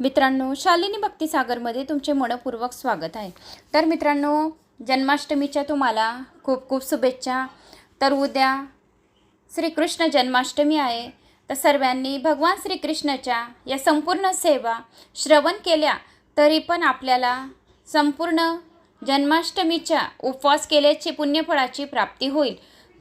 मित्रांनो शालिनी भक्तिसागरमध्ये तुमचे मनपूर्वक स्वागत आहे. तर मित्रांनो जन्माष्टमीच्या तुम्हाला खूप खूप शुभेच्छा. तर उद्या श्रीकृष्ण जन्माष्टमी आहे. तर सर्वांनी भगवान श्रीकृष्णाच्या या संपूर्ण सेवा श्रवण केल्या तरी पण आपल्याला संपूर्ण जन्माष्टमीच्या उपवास केल्याची पुण्यफळाची प्राप्ती होईल.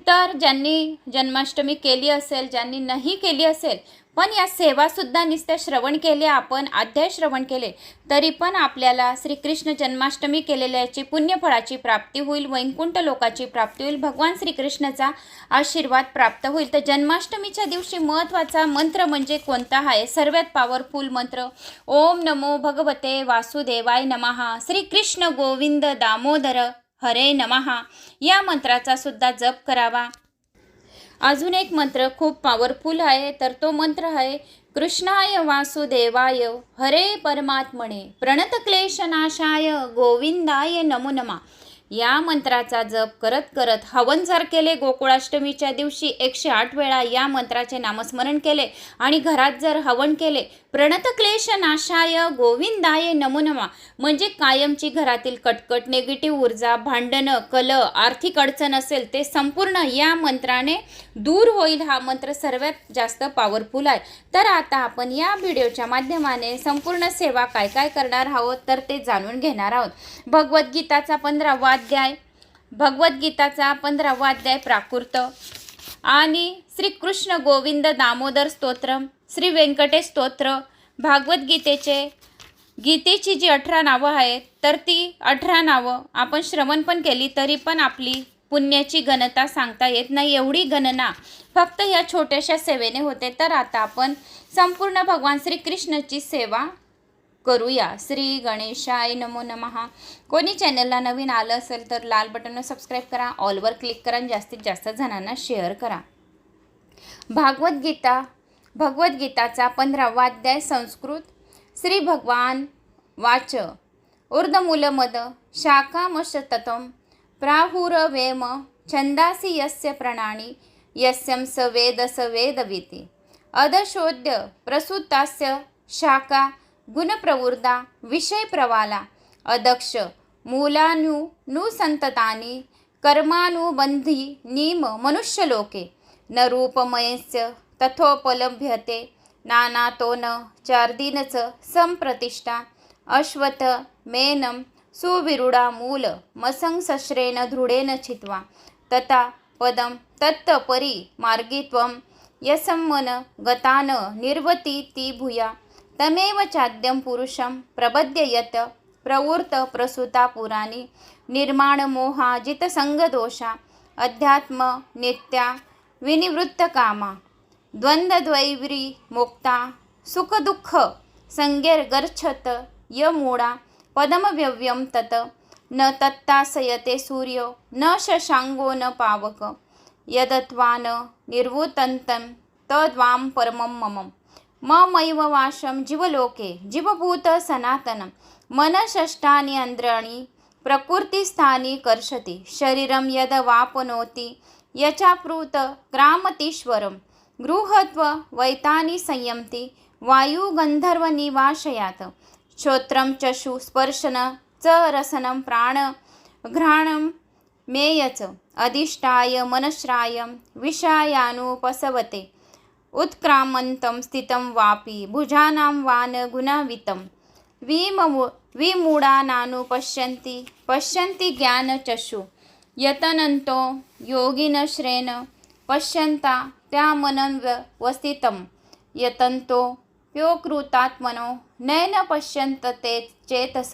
तर ज्यांनी जन्माष्टमी केली असेल ज्यांनी नाही केली असेल पण या सेवासुद्धा नुसत्या श्रवण केले आपण अध्याय श्रवण केले तरी पण आपल्याला श्रीकृष्ण जन्माष्टमी केलेल्याची पुण्यफळाची प्राप्ती होईल वैकुंठ लोकाची प्राप्ती होईल भगवान श्रीकृष्णाचा आशीर्वाद प्राप्त होईल. तर जन्माष्टमीच्या दिवशी महत्त्वाचा मंत्र म्हणजे कोणता? आहे सर्वात पॉवरफुल मंत्र. ओम नमो भगवते वासुदेवाय नमहा श्रीकृष्ण गोविंद दामोदर. हरे नमहा या मंत्राचा सुद्धा जप करावा. अजून एक मंत्र खूप पॉवरफुल आहे तर तो मंत्र आहे कृष्णाय वासुदेवाय हरे परमात्मने प्रणतक्लेशनाशाय गोविंदाय नमो नमा. या मंत्राचा जप करत करत हवन जर केले गोकुळाष्टमीच्या दिवशी एकशे आठ वेळा या मंत्राचे नामस्मरण केले आणि घरात जर हवन केले प्रणतक्लेश नाशाय गोविंदाय नमो नमा. म्हणजे कायमची घरातील कटकट नेगेटिव्ह ऊर्जा भांडणं कल आर्थिक अडचण असेल ते संपूर्ण या मंत्राने दूर होईल हा मंत्र सर्वात जास्त पॉवरफुल आहे. तर आता आपण या व्हिडिओच्या माध्यमाने संपूर्ण सेवा काय काय करणार आहोत तर ते जाणून घेणार आहोत. भगवद्गीताचा पंधरावा अध्याय भगवद्गीताचा पंधरावा अध्याय प्राकृत आणि श्रीकृष्ण गोविंद दामोदर स्तोत्रम. श्री व्यंकटेश स्तोत्र भागवद्गीतेचे गीतेची जी अठरा नावं आहेत तर ती अठरा नावं आपण श्रवण पण केली तरी पण आपली पुण्याची गणता सांगता येत नाही. एवढी गणना फक्त या छोट्याशा सेवेने होते. तर आता आपण संपूर्ण भगवान श्रीकृष्णाची सेवा करूया. श्री गणेशाय नमो नमहा कोणी चॅनलला नवीन आलं असेल तर लाल बटनवर सबस्क्राईब करा ऑलवर क्लिक करा आणि जास्तीत जास्त जणांना शेअर करा. भागवद्गीता भगवद्गीताचा पंधरावा अध्याय संस्कृत. श्री भगवान वाच. ऊर्धमूलमद शाखामशततं प्राहुरवेम छन्दासि यस्य प्रणाणी यस्यं स वेद स वेदविति. अदशोद्य प्रसूतास्य शाखा गुणप्रवृद्धा विषयप्रवाला अदक्ष मूलानु कर्मानुबंधी कर्मानुबन्धी नीम मनुष्यलोके न रूपमयस्य तथोपलभ्यते. नानातोन चार्दिनच संप्रतिष्ठा. अश्वथ मेनं सुविरुडा मूल मसंसश्रेण दृढेन छित्वा. तथा पदं तत्तपरी मार्गित्वं यसम्मन गतान निर्वती ती भूया. तमेव चाद्यं पुरुषं प्रबद्ययत प्रवृत्त प्रसूता पुराणी. निर्माणमोहाजितसङ्गदोषा अध्यात्म नित्या विनिवृत्तकामा द्वन्द्वद्वैरी मुक्ता सुखदुःख संज्ञर्गच्छत यमूढा पदमव्यव्यं तत् न तत्तासयते सूर्यो न शशाङ्गो न पावक यदत्वा न निर्वुतन्तं तद्वां परमं मम। ममैव वाशं जीवलोके जीवभूत सनातनं मनषष्ठानि अन्द्राणि प्रकृतिस्थानि कर्षति शरीरं यद वापनोति यचाप्रुत ग्रामतीश्वरं गृहत्व वैतानि संयमति वायुगन्धर्वनिवासयात् श्रोत्रं चषु स्पर्शन च रसनं प्राण घ्राणं मेयच अधिष्ठाय मनश्रायं विषायानुपसवते उत्क्रामन्तं स्थितं वापि भुजानां वान गुणावितं विममु विमूढानानुपश्यन्ति पश्यन्ति ज्ञानचषु यतनन्तो योगिनश्रेण पश्यन्ता त्यामनन्वस्थितं यतन्तो प्योकृतात्मनो नैन पश्यन्त ते चेतस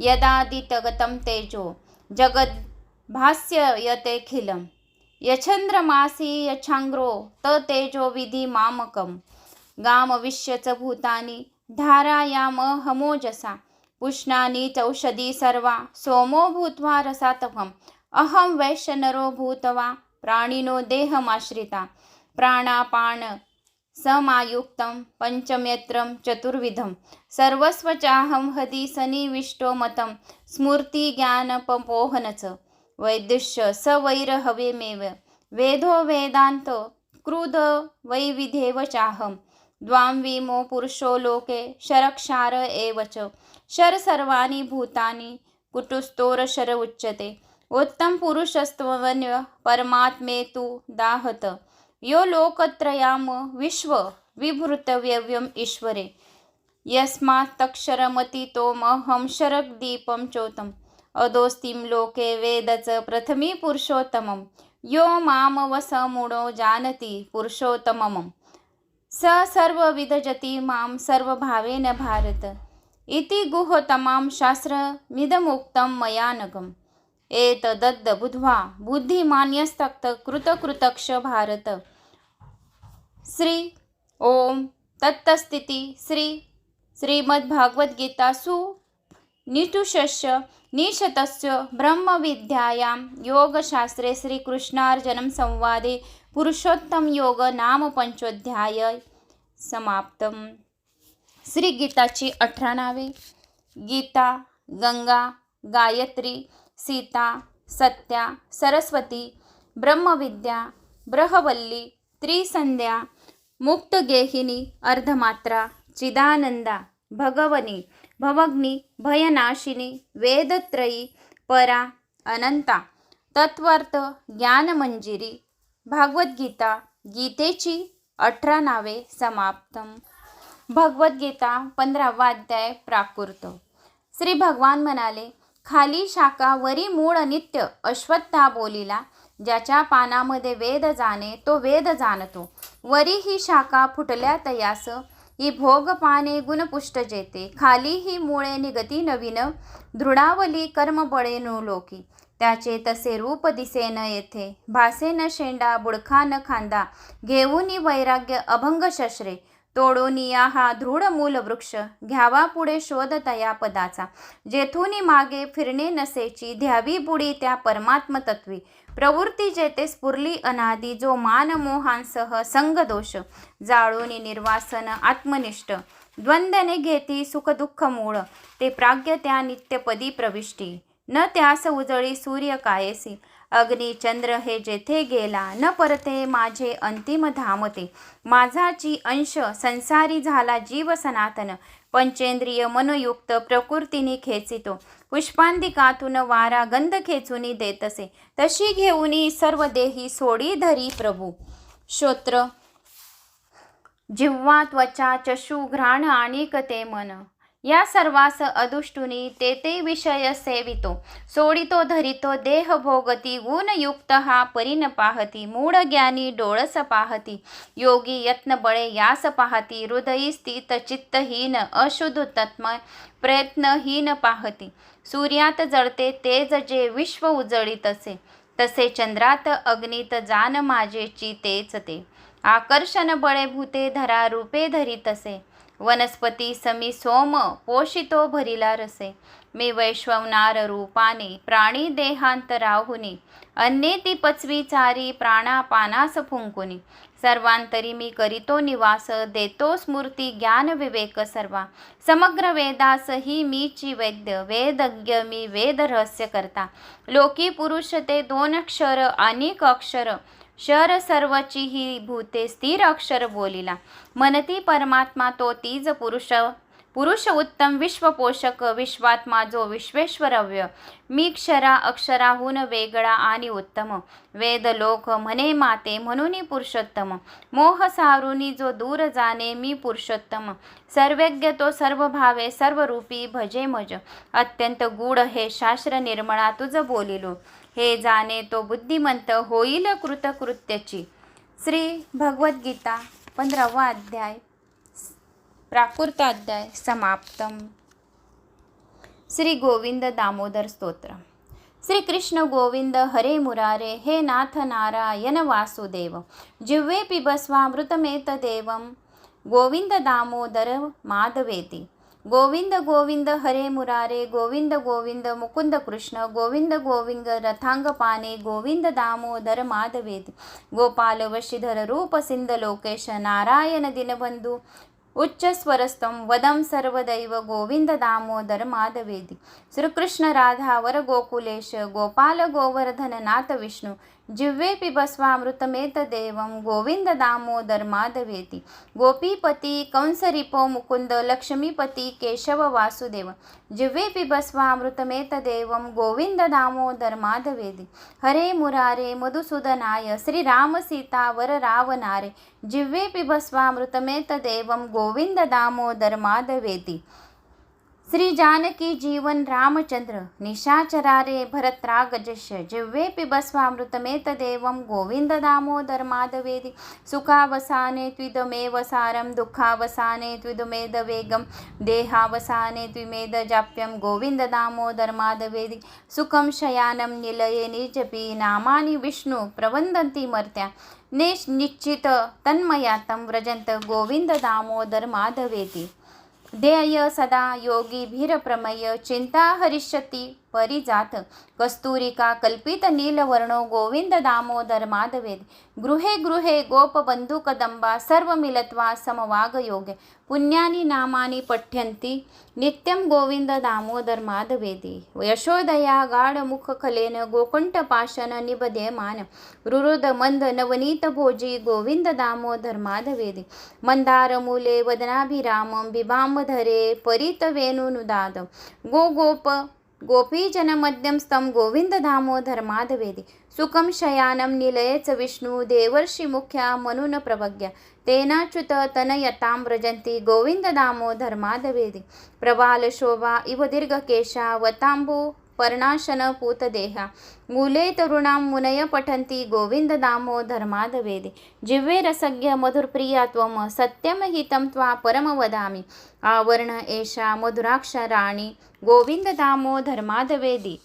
यदादितगतं तेजो जगद्भास्ययतेऽखिलं यच्छन्द्रमासि यच्छाङ्ग्रो ततेजो विधि मामकं। गामविश्य च भूतानि धारायामहमोजसा। पुष्णानि चौषधी सर्वा सोमो भूत्वा रसातकम् अहं वैश्यनरो भूत्वा प्राणिनो देहमाश्रिता। प्राणापान समायुक्तं पञ्चमेत्रं चतुर्विधं। सर्वस्वचाहं हदि सनिविष्टो मतं स्मृतिज्ञानपपोहन च वैदुष्य स वैरहवेमेव वेदो वेदान्त क्रुध वैविधेव चाहं। द्वां विमो पुरुषो लोके शरक्षार एव च। शर सर्वाणि भूतानि कुटुस्तोर शर उच्यते। उत्तम पुरुषस्त्वन्य परमात्मेतु दाहत। यो लोकत्रयाम विश्व विभृतव्यव्यम ईश्वरे। यस्मात्तक्षरमतितोमहं शरदीपं चोतम्। अदोस्तिं लोके वेदच प्रथमी पुरुषोत्तमं यो मामवसमुणो जानति पुरुषोत्तमं स सर्वविदजति मां सर्वभावेन भारत। इति गुहतमां शास्त्रमिदमुक्तं मया नगम्। एतदद् बुध्वा बुद्धिमान्यस्तक्त कृतकृतक्ष भारत। श्री ओम तत्तस्थिती श्री श्रीमद्भागवद्गीतासु निटुषस्य निशतस्य ब्रह्मविद्यायां योगशास्त्रे श्रीकृष्णार्जनं संवादे पुरुषोत्तमयोग नाम पंचोध्याय समाप्तम श्री गीताची अठरा नावे। गीता गंगा गायत्री सीता सत्या सरस्वती ब्रह्मविद्या ब्रहवल्ली त्रिसंध्या मुक्तगेहिनी अर्धमात्रा चिदानंदा भगवनी भवग्नी भयनाशिनी वेदत्रयी परा अनंता तत्वार्थ ज्ञानमंजिरी भागवद्गीता गीतेची अठरा नावे समाप्तम. भगवद्गीता पंधरावा अध्याय प्राकृत श्री भगवान म्हणाले खाली शाखा वरी मूळ नित्य अश्वत्था बोलिला ज्याच्या पानामध्ये वेद जाणे तो वेद जाणतो. वरी ही शाखा फुटल्या तयास ही भोग पाने गुणपुष्ट जेते. खाली ही मुळे निगती नवीन दृढावली कर्मबळे लोकी. त्याचे तसे रूप दिसे न येथे. भासे न शेंडा बुडखा न खांदा. घेऊनी वैराग्य अभंग शस्त्रे तोडोनिया हा दृढ मूल वृक्ष घ्यावा पुढे शोध तया पदाचा. जेथूनी मागे फिरणे नसेची ध्यावी बुडी त्या परमात्म तत्वी प्रवृत्ती जेते स्फुरली अनादी जो मानमोहांसह संगदोष जाळोनी निर्वासन आत्मनिष्ठ. द्वंद्वने घेती सुखदुःख मूळ. ते प्राग्य त्या नित्यपदी प्रविष्टी. न त्यास उजळी सूर्य कायसी. अग्निचंद्र हे जेथे गेला न परते माझे अंतिम धामते माझाची अंश संसारी झाला जीव सनातन पंचेंद्रिय मनयुक्त प्रकृतीने खेचितो. पुष्पांदिकातून वारा गंध खेचूनी देतसे तशी घेऊनी सर्व देही सोडी धरी प्रभू. श्रोत्र जिव्हा त्वचा चशु घ्राण आणिक ते मन. या सर्वास अदुष्टुनी ते ते विषय सेवितो. सोडितो धरितो देह भोगती गुणयुक्त हा परिन पाहती मूळ ज्ञानी डोळस पाहती योगी यत्न बळे यास पाहती हृदयी स्थित चित्तहीन अशुद्ध तत्म प्रयत्नहीन पाहती. सूर्यात जळते तेज जे विश्व उजळीत असे तसे चंद्रात अग्नित जान माझे तेच ते. आकर्षण बळे भूते धरा रूपे धरीतसे वनस्पती समी सोम पोषितो भरिला रसे. मी वैश्वनार रूपाने प्राणी देहांतराहुनी. अन्ये ती पचवी चारी प्राणापानास फुंकुनी. सर्वांतरी मी करीतो निवास देतो स्मृती ज्ञान विवेक सर्वा. समग्र वेदास ही मीची वैद्य वेदज्ञ मी वेद रहस्य करता लोकी पुरुष ते दोन अक्षर अनेक अक्षर. शर सर्वची ही भूते स्थिर अक्षर बोलिला. मनती परमात्मा तो तीज पुरुष पुरुष उत्तम विश्वपोषक विश्वात्मा जो विश्वेश्वरव्य. मी क्षरा अक्षराहून वेगळा आणि उत्तम. वेद लोक म्हणे माते म्हणून पुरुषोत्तम. मोह सारुनी जो दूर जाणे मी पुरुषोत्तम. सर्वज्ञ तो सर्व भावे सर्व रूपी भजे मज. अत्यंत गूढ हे शास्त्र निर्मळा तुझ बोलिलो. हे जाणे तो बुद्धिमंत होईल कृतकृत्याची. श्री भगवद्गीता पंधरावा अध्याय प्राकृताध्याय समाप्तम. श्री गोविंद दामोदर स्तोत्र. श्री कृष्ण गोविंद हरे मुरारे हे नाथ नारायण वासुदेव जिव्हे पिबस्वामृतमेत देवम गोविंद दामोदर माधवेती. गोविंद गोविंद हरे मुरारे गोविंद गोविंद मुकुंद कृष्ण गोविंद गोविंद रथांगपाने गोविंद दामोदर माधवेती गोपाल वशीधर रूप सिंध लोकेश नारायण दिनबंधू उच्च स्वरस्तम वदम सर्वदैव गोविंद दामोदर माधवेदी श्रीकृष्ण राधा वर गोकुलेश गोपाल गोवर्धन नाथ विष्णू जिव्हे पिबस्वामृतमेत देवं गोविंद दामोदर माधवेती। गोपीपती कंसरिपो मुकुंद लक्ष्मीपती केशव वासुदेव। जिव्हे पिबस्वामृतमेत देवं गोविंद दामोदर माधवेदी हरे मुरारे मधुसूदनाय श्रीराम सीता रावणारे। जिव्हे पिबस्वामृतमेत देवं गोविंद दामोदर माधवेती। श्री जानकी जीवन रामचंद्र निशाचरारे भरत्रागजस्य जिव्हे पिबस्वामृतमेत देवं गोविंद दामोदर माधवेदि। सुखावसाने त्विदमेव सारं दुःखावसाने त्विदमेदवेगं देहावसाने त्विमेद जाप्यं गोविंद दामोदर माधवेदि। सुखं शयानं निलये निर्जपी नामानि विष्णु प्रवन्दन्ति मर्त्या। नेश निश्चित तन्मयातं व्रजन्त गोविंद दामोदर माधवेति ध्येय सदा योगी भीरप्रमय चिंता हरिष्यती. परिजात. कस्तुरिका कल्पित नीलवर्णो गोविंद दामोदर माधवेद. गृहे गृहे गोपबन्धुकदम्बा कदंबा सर्व मिलत्वा समवागयोगे पुण्यानी नामानी पठ्यन्ति नित्यं गोविंद दामोदर माधवेदी. यशोदया गाढमुख खलेन गोकुंठपाशन निबध्यमान रुरुद मंद नवनीत भोजी गोविंद दामोदर माधवेदी. मंदारमूले वदनाभिरामं बिबांबधरे परित वेणुनुदाद गोपीजनमद्यं स्तं गोविन्दधामो गोविंद दामोदर माधवेदी सुखं शयानं निलयेच विष्णू देवर्षी मुख्या मनुन प्रभज्ञा तेनाच्युत तनयतां व्रजन्ति गोविंद दामोदर माधवेदी प्रबाल शोभा इव दीर्घकेशा वतांबू पर्णाशन मूले तरुणां मुनय पठन्ति गोविंद दामोदर माधवेदि जिह्वे रसज्ञ मधुरप्रिया त्वं सत्यं हितं त्वा परमवदामि। आवर्ण एषा मधुराक्ष राणी गोविंद दामो माधवेदी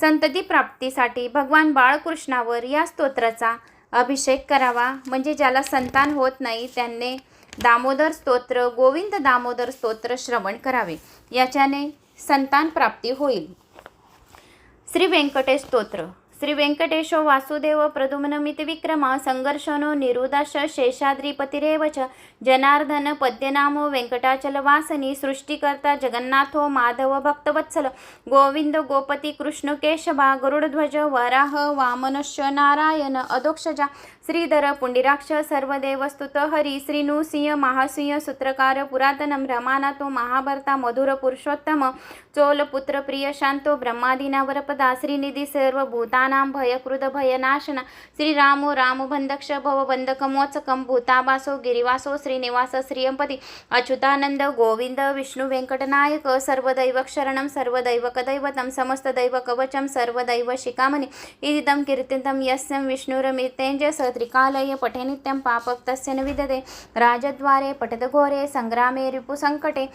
संतती प्राप्तीसाठी भगवान बाळकृष्णावर या स्तोत्राचा अभिषेक करावा. म्हणजे ज्याला संतान होत नाही त्यांनी दामोदर स्तोत्र गोविंद दामोदर स्तोत्र श्रवण करावे. याच्याने संतान प्राप्ती होईल. श्री व्यंकटेश स्तोत्र. श्री व्यंकटेशो वासुदेव प्रदुम्नमिति विक्रम संघर्षणो निरुदाश शेषाद्रिपतिरेव च जनार्दन पद्यनामो व्यंकटाचलवासनी सृष्टिकर्ता जगन्नाथो माधव भक्तवत्सल गोविंद गोपती कृष्ण केशवा गरुडध्वज वराह वामनश्च नारायण अधोक्षजा श्रीधर पुंडिराक्ष सर्वदेवस्तुत हरी श्रीनुसिंह महासिंह सूत्रकार पुरातनम रमानातो महाभरता मधुर पुरुषोत्तम चोलपुत्र प्रिय शांतो ब्रह्मादीना वरपदा श्रीनिधी सर्वभूतानां भयकृद भयनाशन श्रीरामो रामबंधक्ष भवबंधकमोचकं भूतावासो गिरिवासो श्रीनिवास श्रियंपती अच्युतानंद गोविंद विष्णू व्यंकटनायक सर्वदैव शरणं सर्वदैवकदैवतं समस्तदैवकवचं सर्वदैव शिखामणि इदिदं कीर्तितं यस्यं विष्णुरमितेजस त्रिकालये पठे नित्यं तस्य न विदते राजद्वारे पठदघोरे सङ्ग्रामे रिपुसङ्कटे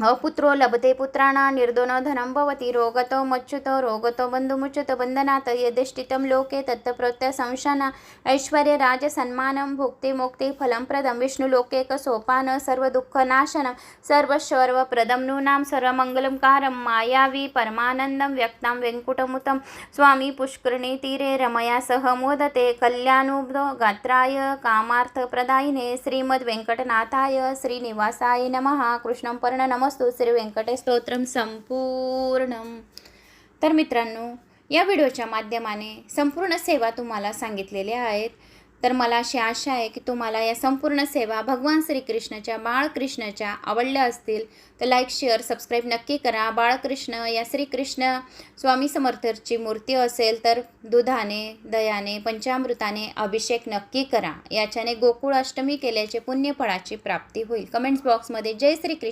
भूतसर्प अपुत्रो लभते पुत्राणा निर्दोनो धनं भवति रोगतो मच्युतो रोगतो बन्धुमुच्युत बन्धनात् यदिष्टितं लोके तत्प्रत्य संशना ऐश्वर्यराजसन्मानं भुक्तिमुक्ति फलप्रदं विष्णुलोकेकसोपान सर्वदुःखनाशनं सर्वस्वर्वप्रदं नूनां सर्वमङ्गलंकारं मायावी परमानन्दं व्यक्तां वेङ्कुटमुतं स्वामी पुष्करणीतीरे रमया सह मोदते कल्याणुब्धो गात्राय कामार्थप्रदायिने श्रीमद्वेङ्कटनाथाय श्रीनिवासाय नमः कृष्णं पर्ण नमः नमस्तु श्री व्यंकटेश स्तोत्रम संपूर्ण तर मित्रांनो या व्हिडिओच्या माध्यमाने संपूर्ण सेवा तुम्हाला सांगितलेल्या आहेत. तर मला अशी आशा आहे की तुम्हाला या संपूर्ण सेवा भगवान श्रीकृष्णाच्या बाळकृष्णाच्या आवडल्या असतील. तर लाईक शेअर सबस्क्राईब नक्की करा. बाळकृष्ण या श्रीकृष्ण स्वामी समर्थची मूर्ती असेल तर दुधाने दयाने पंचामृताने अभिषेक नक्की करा. याच्याने गोकुळ अष्टमी केल्याचे पुण्यफळाची प्राप्ती होईल. कमेंट्स बॉक्समध्ये जय श्रीकृष्ण.